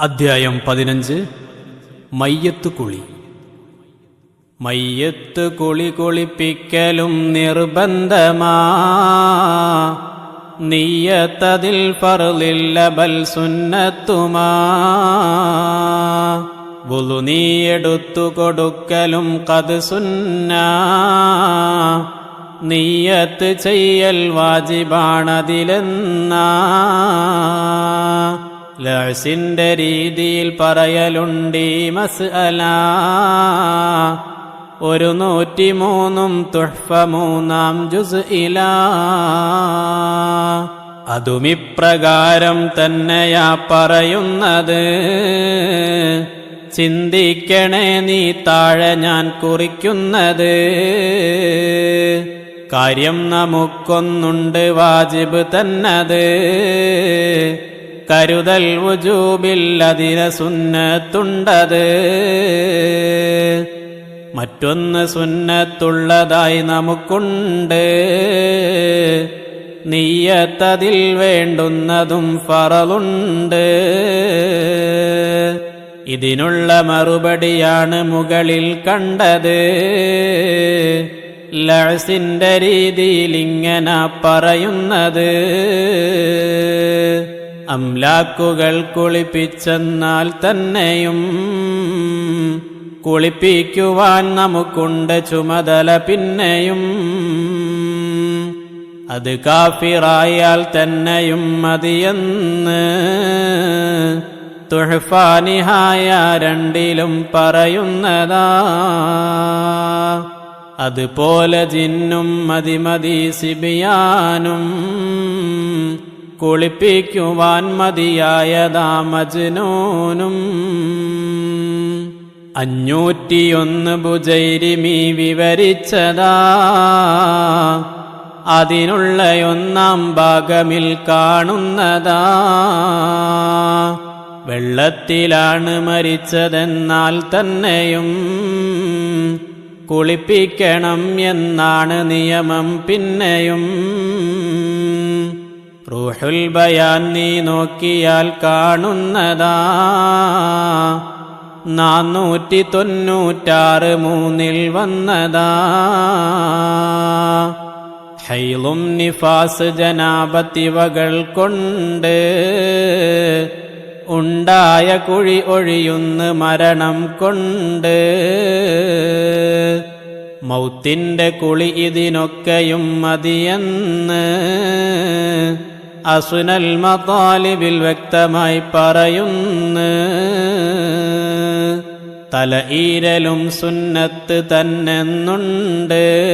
അധ്യായം പതിനഞ്ച്. മയ്യത്ത് കുളി. മയ്യത്ത് കുളി കുളിപ്പിക്കലും നിർബന്ധമാ. നീയത്തതിൽ പറലില്ല ബൽ സുന്നത്തുമാ. ബുലു നീയെടുത്തു കൊടുക്കലും കത് സുന്ന. നീയത്ത് ചെയ്യൽ വാജിബാണതിലെന്നാ. ലസിന്റെ രീതിയിൽ പറയലുണ്ട് മസ് അല ഒരു നൂറ്റിമൂന്നും തുഹ്ഫ മൂന്നാം ജുസ് ഇല. അതുമിപ്രകാരം തന്നെയാ പറയുന്നത്. ചിന്തിക്കണേ നീ താഴെ ഞാൻ കുറിക്കുന്നത്. കാര്യം നമുക്കൊന്നുണ്ട് വാജിബ് തന്നത്. കരുതൽ വുജൂബിൽ സുന്നത്തുണ്ടത്. മറ്റൊന്ന് സുന്നത്തുള്ളതായി നമുക്കുണ്ട്. നീയത്തതിൽ വേണ്ടുന്നതും ഫറലുണ്ട്. ഇതിനുള്ള മറുപടിയാണ് മുകളിൽ കണ്ടത്. ലഴസിന്റെ രീതിയിൽ ഇങ്ങനെ പറയുന്നത്. അംലാക്കുകൾ കുളിപ്പിച്ചെന്നാൽ തന്നെയും കുളിപ്പിക്കുവാൻ നമുക്കുണ്ട് ചുമതല പിന്നെയും. അത് കാഫിറായാൽ തന്നെയും മതിയെന്ന് തുഹഫാനിഹായ രണ്ടിലും പറയുന്നതാ. അതുപോലെ ജിന്നും മതിമതി സിബിയാനും കുളിപ്പിക്കുവാൻ മതിയായ ദാമജനോനും. അഞ്ഞൂറ്റിയൊന്ന് ബുജൈരിമി വിവരിച്ചതാ. അതിനുള്ള ഒന്നാം ഭാഗമിൽ കാണുന്നതാ. വെള്ളത്തിലാണ് മരിച്ചതെന്നാൽ തന്നെയും കുളിപ്പിക്കണം എന്നാണ് നിയമം പിന്നെയും. റൂഹുൽ ബയാൻ നീ നോക്കിയാൽ കാണുന്നതാ. നാനൂറ്റി തൊണ്ണൂറ്റാറ് മൂന്നിൽ വന്നതാ. ഹൈലും നിഫാസ് ജനാപത്തിവകൾ കൊണ്ട് ഉണ്ടായ കുഴി ഒഴിയുന്ന് മരണം കൊണ്ട്. മൗത്തിന്റെ കുളി ഇതിനൊക്കെയും മതിയെന്ന് അസുനൽ മതാലിബിൽ വ്യക്തമായി പറയുന്നു. തല ഈരലും സുന്നത്ത് തന്നെന്നുണ്ട്.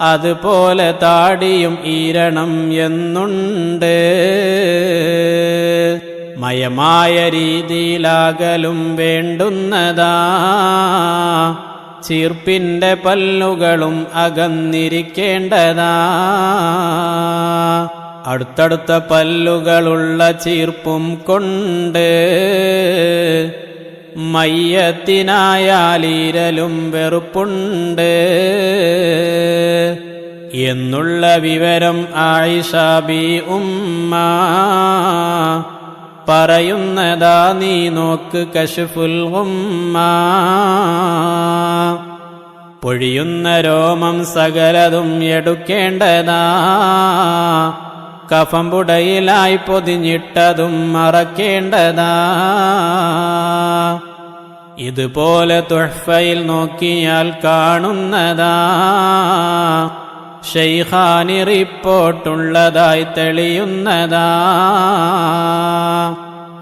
അതുപോലെ താടിയും ഈരണം എന്നുണ്ട്. മയമായ രീതിയിലാകലും വേണ്ടുന്നതാ. ചീർപ്പിന്റെ പല്ലുകളും അകന്നിരിക്കേണ്ടതാ. അടുത്തടുത്ത പല്ലുകളുള്ള ചീർപ്പും കൊണ്ട് മയ്യത്തിനായാലീരലും വെറുപ്പുണ്ട്. എന്നുള്ള വിവരം ആയിഷാബി ഉമ്മ പറയുന്നതാ നീ നോക്ക് കശുഫുൽ ഉമ്മ. പൊഴിയുന്ന രോമം സകലതും എടുക്കേണ്ടതാ. കഫമ്പുടയിലായി പൊതിഞ്ഞിട്ടതും മറക്കേണ്ടതാ. ഇതുപോലെ തുഴഫയിൽ നോക്കിയാൽ കാണുന്നതാ. ഷെയ്ഖാനി റിപ്പോർട്ടുള്ളതായി തെളിയുന്നതാ.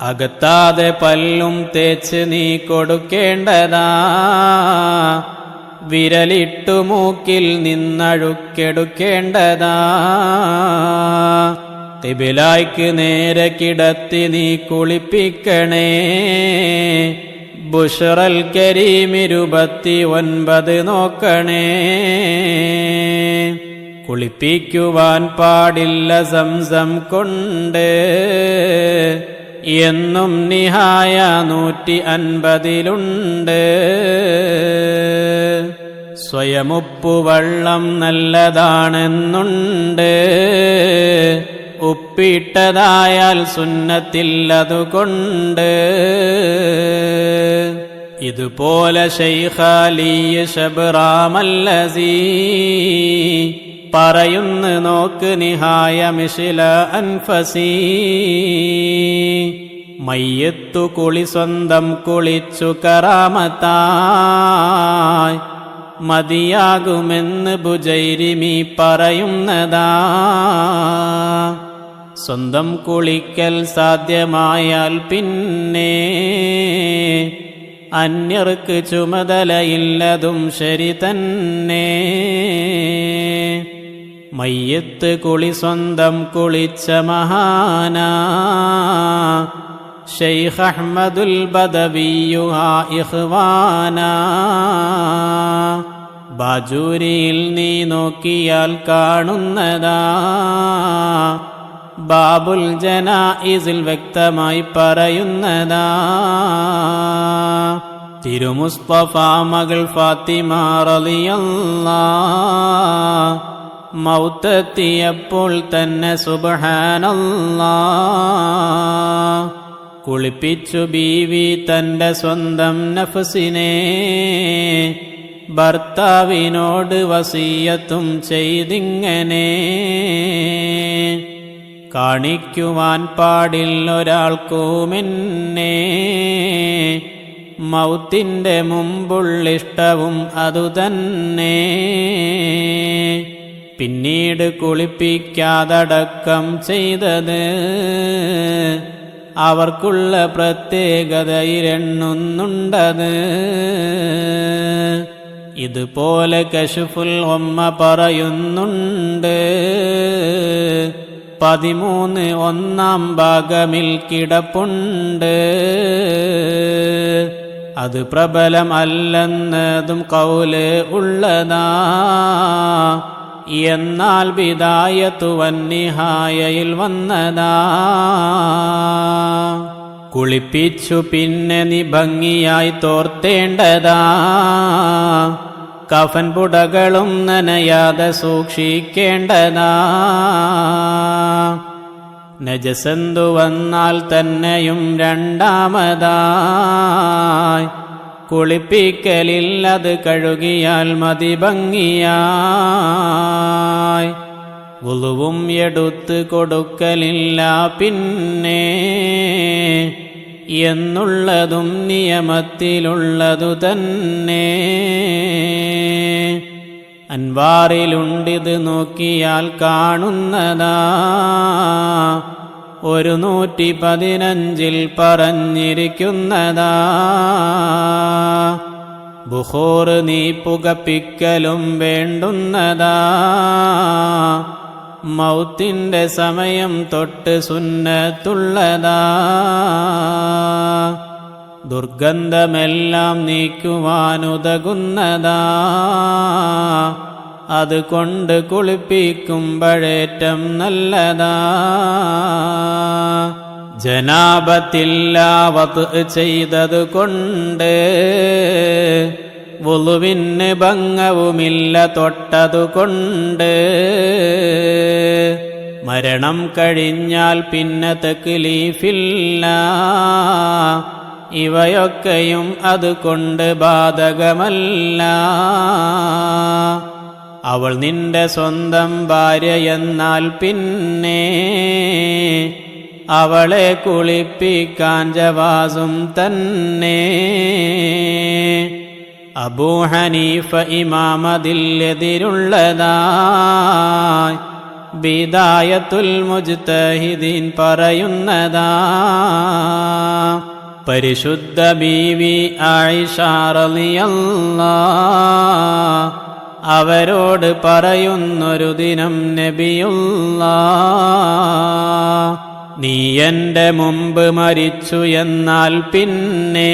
അകത്താതെ പല്ലും തേച്ച് നീ കൊടുക്കേണ്ടതാ. വിരലിട്ടു മൂക്കിൽ നിന്നഴുക്കെടുക്കേണ്ടതാ. തിബിലായ്ക്ക് നേരെ കിടത്തി നീ കുളിപ്പിക്കണേ. ബുഷറൽ കരീമിരുപത്തി ഒൻപത് നോക്കണേ. കുളിപ്പിക്കുവാൻ പാടില്ല സംസം കൊണ്ട്. എന്നും നിഹായ നൂറ്റി അൻപതിലുണ്ട് സ്വയമുപ്പുവള്ളം നല്ലതാണെന്നുണ്ട്. ഉപ്പിട്ടതായാൽ സുന്നത്തില്ലതുകൊണ്ട്. ഇതുപോലെ ഷെയ്ഖാലിയ ഷബ്റാമല്ലസീ പറയുന്നു നോക്ക് നിഹായ മിഷില അൻഫസീ. മയ്യത്തു കുളി സ്വന്തം കുളിച്ചു കറാമത്തായി. മതിയാകുമെന്ന് ബുജൈരിമി പറയുന്നതാ. സ്വന്തം കുളിക്കൽ സാധ്യമായാൽ പിന്നെ അന്യർക്ക് ചുമതലയില്ലതും ശരി തന്നെ. മയ്യത്ത് കുളി സ്വന്തം കുളിച്ച മഹാന. ഷെയ്ഖ് അഹ്മദുൽ ബദവിയുഹാ ഇഹ്വാന ബാജൂരിയിൽ നീ നോക്കിയാൽ കാണുന്നതാ. ബാബുൽ ജന ഇതിൽ വ്യക്തമായി പറയുന്നതാ. തിരുമുസ്തഫ മകൾ ഫാത്തിമ റളിയല്ലാ. മൗത്തെത്തിയപ്പോൾ തന്നെ സുബ്ഹാനല്ലാ. കുളിപ്പിച്ചു ബീവി തന്റെ സ്വന്തം നഫസിനെ. ഭർത്താവിനോട് വസീയത്തും ചെയ്തിങ്ങനെ. കാണിക്കുവാൻ പാടില്ലൊരാൾക്കുമെന്നെ മൗത്തിന്റെ മുമ്പുള്ളിഷ്ടവും അതുതന്നെ. പിന്നീട് കുളിപ്പിക്കാതടക്കം ചെയ്തത് അവർക്കുള്ള പ്രത്യേകതയിലെണ്ണുന്നുണ്ടത് ഇതുപോലെ കശുഫുൽ ഒമ്മ പറയുന്നുണ്ട് പതിമൂന്ന് ഒന്നാം ഭാഗമിൽ കിടപ്പുണ്ട്. അത് പ്രബലമല്ലെന്നതും കൗൽ ഉള്ളതാ. എന്നാൽ വിദായത്തുവൻ നിഹായയിൽ വന്നതാ. കുളിപ്പിച്ചു പിന്നെ നീ ഭംഗിയായി തോർത്തേണ്ടതാ. കഫൻ പുടകളും നനയാതെ സൂക്ഷിക്കേണ്ടതാ. നജസന്തു വന്നാൽ തന്നെയും രണ്ടാമതായി കുളിപ്പിക്കലില്ലത് കഴുകിയാൽ മതി ഭംഗിയായി. ഉളുവും എടുത്ത് കൊടുക്കലില്ല പിന്നെ എന്നുള്ളതും നിയമത്തിലുള്ളതു തന്നെ. അൻവാറിലുണ്ടിത് നോക്കിയാൽ കാണുന്നതാ. ഒരു നൂറ്റി പതിനഞ്ചിൽ പറഞ്ഞിരിക്കുന്നതാ. ബുഹോർ നീ പുകപ്പിക്കലും വേണ്ടുന്നതാ. മൗത്തിന്റെ സമയം തൊട്ട് സുന്നത്തുള്ളതാ. ദുർഗന്ധമെല്ലാം നീക്കുവാനുതകുന്നതാ. അത് കൊണ്ട് കുളിപ്പിക്കുമ്പോഴേറ്റം നല്ലതാ. ജനാപത്തില്ലാവത്ത് ചെയ്തത് കൊണ്ട് വുളുവിന് ഭംഗവുമില്ല തൊട്ടതുകൊണ്ട് മരണം കഴിഞ്ഞാൽ പിന്നെ തെക്ലീഫില്ല ഇവയൊക്കെയും അതുകൊണ്ട് ബാധകമല്ല. അവൾ നിന്റെ സ്വന്തം ഭാര്യ എന്നാൽ പിന്നെ അവളെ കുളിപ്പിക്കാൻ ജവാസും തന്നെ. അബൂ ഹനീഫ ഇമാമതിലെതിരുള്ളതായി ബിദായത്തുൽ മുജ്തഹിദീൻ പറയുന്നതാ. പരിശുദ്ധ ബീവി ആയിഷാറിയല്ലാ അവരോട് പറയുന്നൊരു ദിനം നബിയുള്ള. നീ എന്റെ മുമ്പ് മരിച്ചു എന്നാൽ പിന്നെ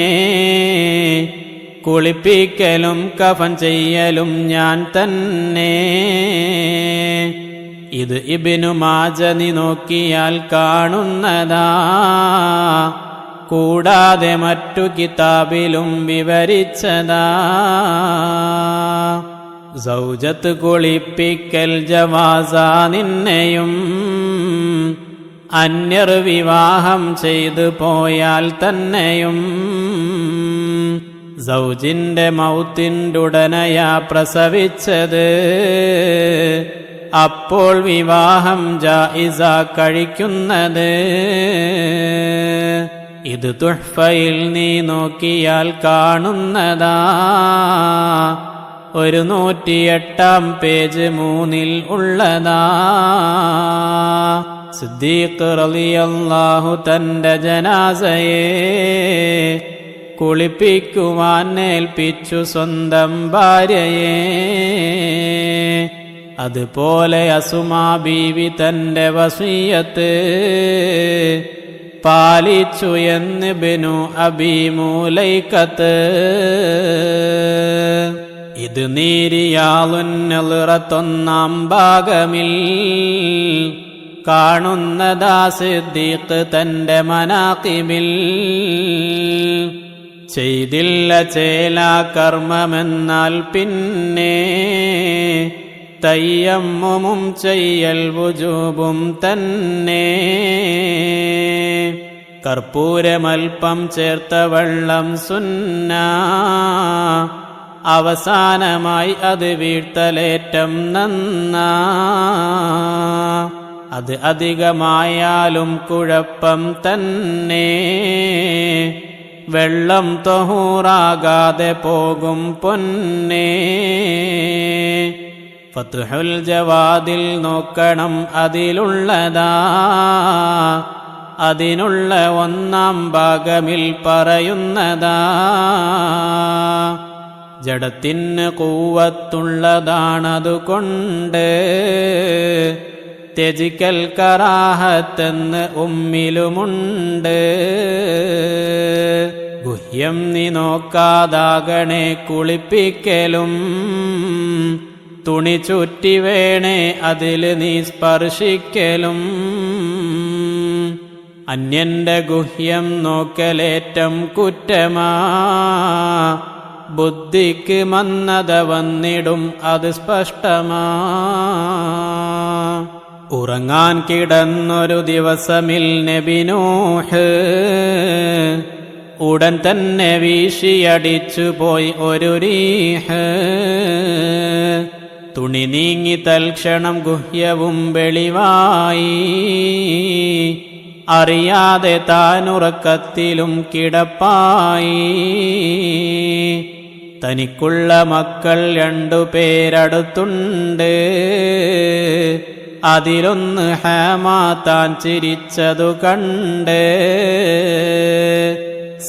കുളിപ്പിക്കലും കഫൻ ചെയ്യലും ഞാൻ തന്നെ. ഇത് ഇബിനു മാജനി നോക്കിയാൽ കാണുന്നതാ. കൂടാതെ മറ്റു കിതാബിലും വിവരിച്ചതാ. സൗജത്ത് കുളിപ്പിക്കൽ ജവാസ നിന്നെയും അന്യർ വിവാഹം ചെയ്തു പോയാൽ തന്നെയും. സൗജിന്റെ മൗത്തിന്റുടനയാ പ്രസവിച്ചത്. അപ്പോൾ വിവാഹം ജായിസ കഴിക്കുന്നത്. ഇത് തുഹ്ഫയിൽ നീ നോക്കിയാൽ കാണുന്നതാ. ഒരു നൂറ്റിയെട്ടാം പേജ് മൂന്നിൽ ഉള്ളതാ. സിദ്ദീഖ് റളിയല്ലാഹു തന്റെ ജനാസയെ കുളിപ്പിക്കുവാൻ ഏൽപ്പിച്ചു സ്വന്തം ഭാര്യയെ. അതുപോലെ അസുമാ ബീവി തന്റെ വസീയത്ത് പാലിച്ചു എന്ന് ബിനു അബിമൂലൈക്കത്ത് ഇത് നീരിയാളുന്നൊന്നാം ഭാഗമിൽ. കാണുന്ന സിദ്ദീഖ് തന്റെ മനാക്കിമിൽ ചെയ്തില്ല ചേലാ കർമ്മമെന്നാൽ പിന്നെ. തയ്യമ്മും ചെയ്യൽ വുജൂബും തന്നെ. കർപ്പൂരമൽപ്പം ചേർത്ത വെള്ളം സുന്ന. അവസാനമായി അത് വീഴ്ത്തലേറ്റം നന്നാ. അത് അധികമായാലും കുഴപ്പം തന്നെ. വെള്ളം തൊഹൂറാകാതെ പോകും പൊന്നേ. ഫത്തുഹുൽ ജവാദിൽ നോക്കണം അതിലുള്ളതാ. അതിനുള്ള ഒന്നാം ഭാഗമിൽ പറയുന്നതാ. ജഡത്തിന് കൂവത്തുള്ളതാണതുകൊണ്ട് ത്യജിക്കൽ കറാഹത്തെന്ന് ഉമ്മിലുമുണ്ട്. ഗുഹ്യം നീ നോക്കാതാകണേ കുളിപ്പിക്കലും. തുണി ചുറ്റി വേണേ അതിൽ നീ സ്പർശിക്കലും. അന്യന്റെ ഗുഹ്യം നോക്കലേറ്റം കുറ്റമാ. ബുദ്ധിക്ക് മന്നത വന്നിടും അത് സ്പഷ്ടമാ. ഉറങ്ങാൻ കിടന്നൊരു ദിവസമിൽ നബിനോഹ് ഉടൻ തന്നെ വീശിയടിച്ചു പോയി ഒരു രീഹ്. തുണി നീങ്ങി തൽക്ഷണം ഗുഹ്യവും വെളിവായി. അറിയാതെ താനുറക്കത്തിലും കിടപ്പായി. തനിക്കുള്ള മക്കൾ രണ്ടു പേരടുത്തുണ്ട്. അതിലൊന്ന് ഹേമാ താൻ ചിരിച്ചതു കണ്ട്.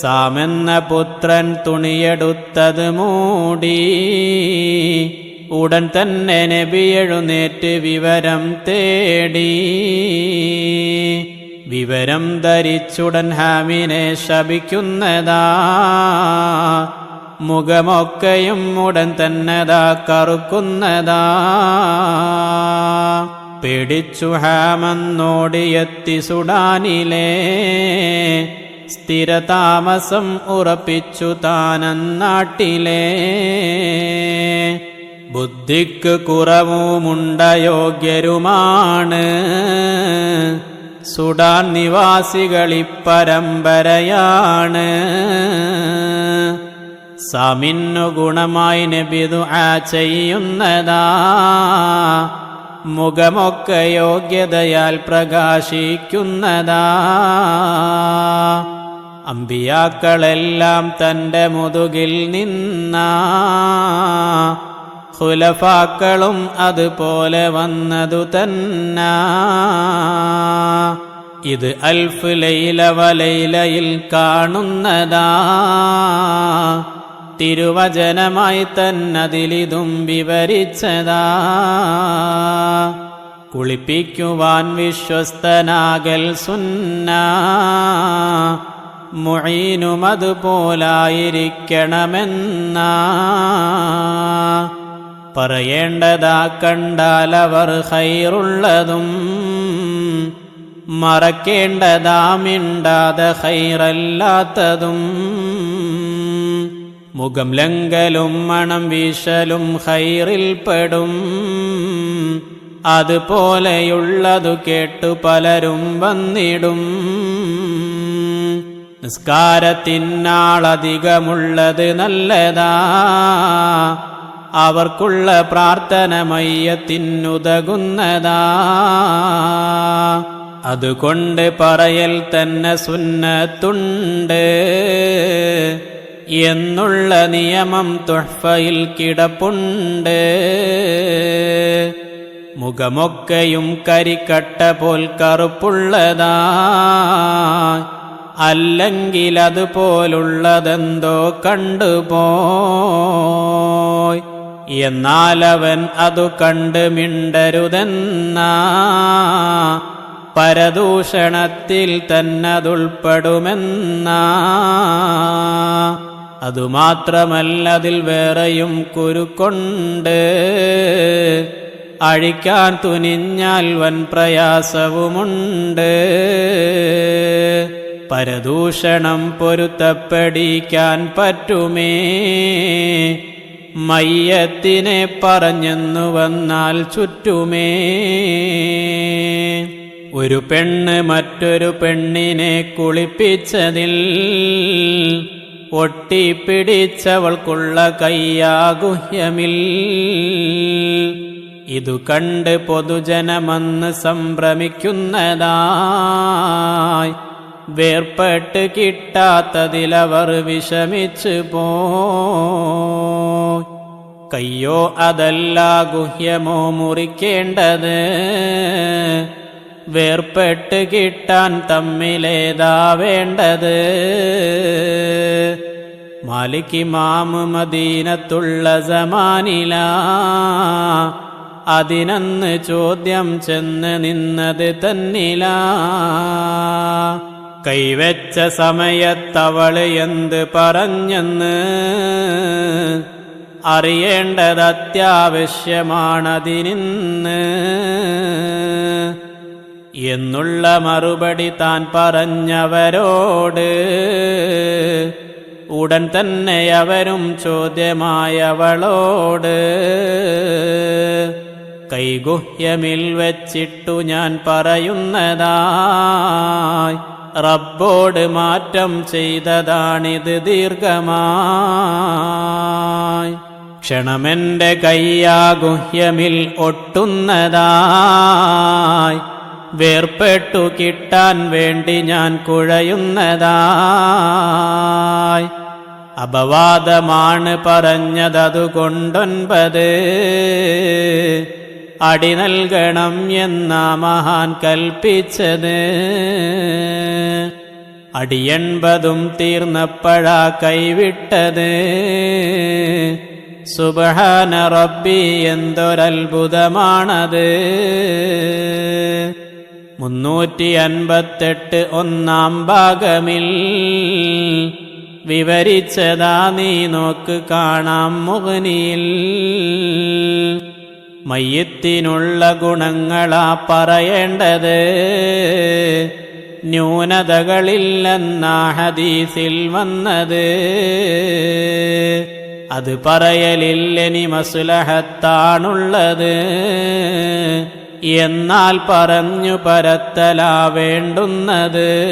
സാമെന്ന പുത്രൻ തുണിയെടുത്തത് മൂടി. ഉടൻ തന്നെ നബി എഴുന്നേറ്റ് വിവരം തേടി. വിവരം ധരിച്ചുടൻ ഹാമിനെ ശപിക്കുന്നതാ. മുഖമൊക്കെയും ഉടൻ തന്നതാ കറുക്കുന്നതാ. പിടിച്ചു ഹാമെന്നോടിയെത്തി സുഡാനിലെ. സ്ഥിരതാമസം ഉറപ്പിച്ചു താനന്നാട്ടിലെ. ബുദ്ധിക്ക് കുറവുമുണ്ട യോഗ്യരുമാണ് സുഡാൻ നിവാസികളിപ്പരമ്പരയാണ് സാമിന്നു ഗുണമായി നബിതു ആ ചെയ്യുന്നതാ. മുഖമൊക്കെ യോഗ്യതയാൽ പ്രകാശിക്കുന്നതാ. അമ്പിയാക്കളെല്ലാം തന്റെ മുതുകിൽ നിന്ന. ഹുലഫാക്കളും അതുപോലെ വന്നതു തന്ന. ഇത് അൽഫ് ലൈല വലൈലയിൽ കാണുന്നതാ. തിരുവചനമായി തന്നതിലിതും വിവരിച്ചതാ. കുളിപ്പിക്കുവാൻ വിശ്വസ്തനാകൽ സുന്ന. മൊഴീനുമതുപോലായിരിക്കണമെന്ന. പറയേണ്ടതാ കണ്ടാലവർ ഹൈറുള്ളതും. മറക്കേണ്ടതാ മിണ്ടാതെ ഹൈറല്ലാത്തതും. മുഖം ലങ്കലും മണം വീശലും ഹൈറിൽപ്പെടും അതുപോലെയുള്ളതു കേട്ടു പലരും വന്നിടും. നിസ്കാരത്തിനാളധികമുള്ളത് നല്ലതാ. അവർക്കുള്ള പ്രാർത്ഥന മയ്യത്തിനുതകുന്നതാ. അതുകൊണ്ട് പറയൽ തന്നെ സുന്നത്തുണ്ട്. എന്നുള്ള നിയമം തുഹ്ഫയിൽ കിടപ്പുണ്ട്. മുഖമൊക്കെയും കരിക്കട്ട പോൽ കറുപ്പുള്ളതാ. അല്ലെങ്കിൽ അതുപോലുള്ളതെന്തോ എന്നാൽ അവൻ അതു കണ്ട് മിണ്ടരുതെന്നാ. പരദൂഷണത്തിൽ തന്നതുൾപ്പെടുമെന്നാ. അതുമാത്രമല്ലതിൽ വേറെയും കുരുക്കൊണ്ട്. അഴിക്കാൻ തുനിഞ്ഞാൽ വൻ പ്രയാസവുമുണ്ട്. പരദൂഷണം പൊരുത്തപ്പെടിക്കാൻ പറ്റുമേ? മയ്യത്തിനെ പറഞ്ഞെന്നു വന്നാൽ ചുറ്റുമേ? ഒരു പെണ്ണ് മറ്റൊരു പെണ്ണിനെ കുളിപ്പിച്ചതിൽ ഒട്ടിപ്പിടിച്ചവൾക്കുള്ള കയ്യാഗുഹ്യമിൽ ഇതു കണ്ട് പൊതുജനമെന്ന് സംഭ്രമിക്കുന്നതായി. വേർപ്പെട്ട് കിട്ടാത്തതിലവർ വിഷമിച്ചു പോ കയ്യോ അതല്ല ഗുഹ്യമോ മുറിക്കേണ്ടത്? വേർപ്പെട്ട് കിട്ടാൻ തമ്മിലേതാ വേണ്ടത്? മാലിക്കിമാമ് മദീനത്തുള്ള സമാനില. അതിനന്ന് ചോദ്യം ചെന്ന് നിന്നത് തന്നില. കൈവച്ച സമയത്തവൾ എന്ത് പറഞ്ഞെന്ന്? അറിയേണ്ടത് അത്യാവശ്യമാണതിനിന്ന് എന്നുള്ള മറുപടി താൻ പറഞ്ഞവരോട് ഉടൻ തന്നെ അവരും ചോദ്യമായവളോട് കൈഗുഹ്യമിൽ വച്ചിട്ടു ഞാൻ പറയുന്നതായി. റബ്ബോട് മാറ്റം ചെയ്തതാണിത് ദീർഘമായി. ക്ഷണമെന്റെ കയ്യാഗുഹ്യമിൽ ഒട്ടുന്നതായി. വേർപ്പെട്ടു കിട്ടാൻ വേണ്ടി ഞാൻ കുഴയുന്നതായി. അപവാദമാണ് പറഞ്ഞതതുകൊണ്ടൊൻപത്. അടി നൽകണം എന്ന മഹാൻ കൽപ്പിച്ചത്. അടിയെൺപതും തീർന്നപ്പോഴാ കൈവിട്ടത്. സുബഹാന റബ്ബി എന്തൊരത്ഭുതമാണത്. മുന്നൂറ്റി അൻപത്തെട്ട് ഒന്നാം ഭാഗമിൽ വിവരിച്ചതാ നീ നോക്ക് കാണാം മുഖനിയിൽ. മയ്യത്തിനുള്ള ഗുണങ്ങളാ പറയേണ്ടത് ന്യൂനതകളില്ലെന്നാ ഹദീസിൽ വന്നത്. അത് പറയലില്ലെനി മസുലഹത്താണുള്ളത്. എന്നാൽ പറഞ്ഞു പരത്തലാ വേണ്ടുന്നത്.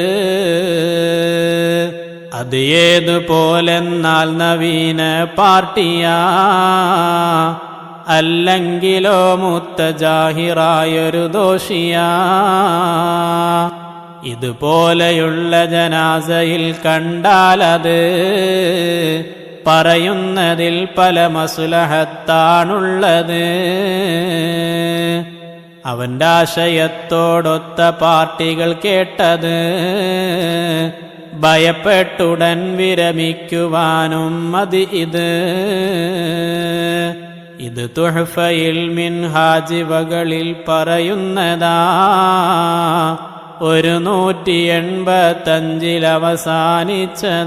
അത് ഏതുപോലെന്നാൽ നവീന പാർട്ടിയാ? അല്ലെങ്കിലോ മുത്തജാഹിറായൊരു ദോഷിയാ? ഇതുപോലെയുള്ള ജനാസയിൽ കണ്ടാലത് പറയുന്നതിൽ പല മസുലഹത്താണുള്ളത്. അവന്റെ ആശയത്തോടൊത്ത പാർട്ടികൾ കേട്ടത് ഭയപ്പെട്ടുടൻ വിരമിക്കുവാനും മതി ഇത്. ഇത് തുഹഫയിൽ മിൻഹാജിവകളിൽ പറയുന്നതാ ഒരു നൂറ്റി എൺപത്തഞ്ചിൽ അവസാനിച്ചതാ.